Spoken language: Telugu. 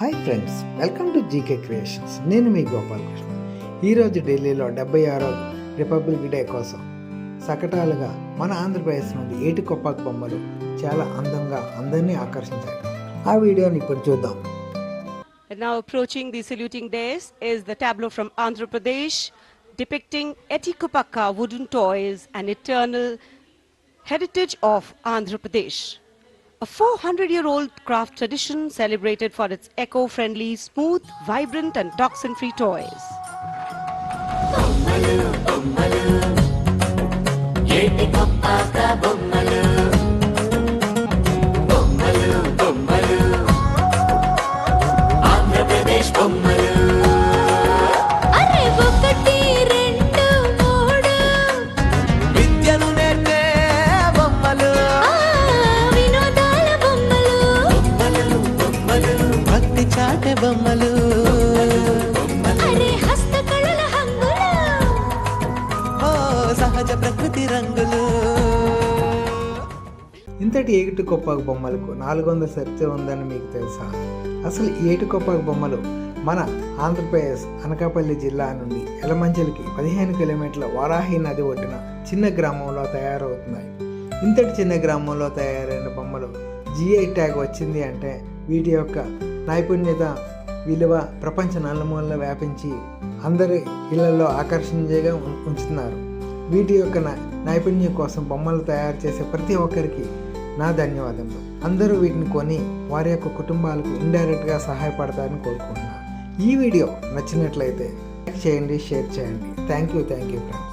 Hi friends welcome to GK creations నేను మీ గోపాలకృష్ణ ఈరోజు ఢిల్లీలో డెబ్బై ఆరో రిపబ్లిక్ డే కోసం సకటాలుగా మన ఆంధ్రప్రదేశ్ నుండి ఏటి కొప్పాకు బొమ్మలు చాలా అందంగా అందరినీ ఆకర్షించాయి ఆ వీడియోని ఇప్పుడు చూద్దాం now approaching the saluting days is the tableau from Andhra Pradesh depicting Etikupakka wooden toys an eternal heritage of Andhra Pradesh. A 400 year old craft tradition celebrated for its eco friendly, smooth, vibrant, and toxin free toys. బొమ్మలు. అరే హస్తకళల హంగులు. ఓ సహజ ప్రకృతి రంగులు. ఇంతటి ఏటి కొప్పాకు బొమ్మలకు నాలుగు వందల చరిత్ర ఉందని మీకు తెలుసా? అసలు ఈ ఏటి కొప్పాకు బొమ్మలు మన ఆంధ్రప్రదేశ్ అనకాపల్లి జిల్లా నుండి ఎలమంచిలికి పదిహేను కిలోమీటర్ల వారాహి నది ఒడ్డున చిన్న గ్రామంలో తయారవుతున్నాయి. ఇంతటి చిన్న గ్రామంలో తయారైన బొమ్మలు జిఐ ట్యాగ్ వచ్చింది అంటే వీటి యొక్క నైపుణ్యత విలువ ప్రపంచ నలుమూలలో వ్యాపించి అందరి ఇళ్ళలో ఆకర్షణీయంగా ఉంచుతున్నారు. వీటి యొక్క నైపుణ్యం కోసం బొమ్మలు తయారు చేసే ప్రతి ఒక్కరికి నా ధన్యవాదములు. అందరూ వీటిని కొని వారి యొక్క కుటుంబాలకు ఇండైరెక్ట్గా సహాయపడతారని కోరుకుంటున్నాను. ఈ వీడియో నచ్చినట్లయితే లైక్ చేయండి షేర్ చేయండి. Thank you thank you friends.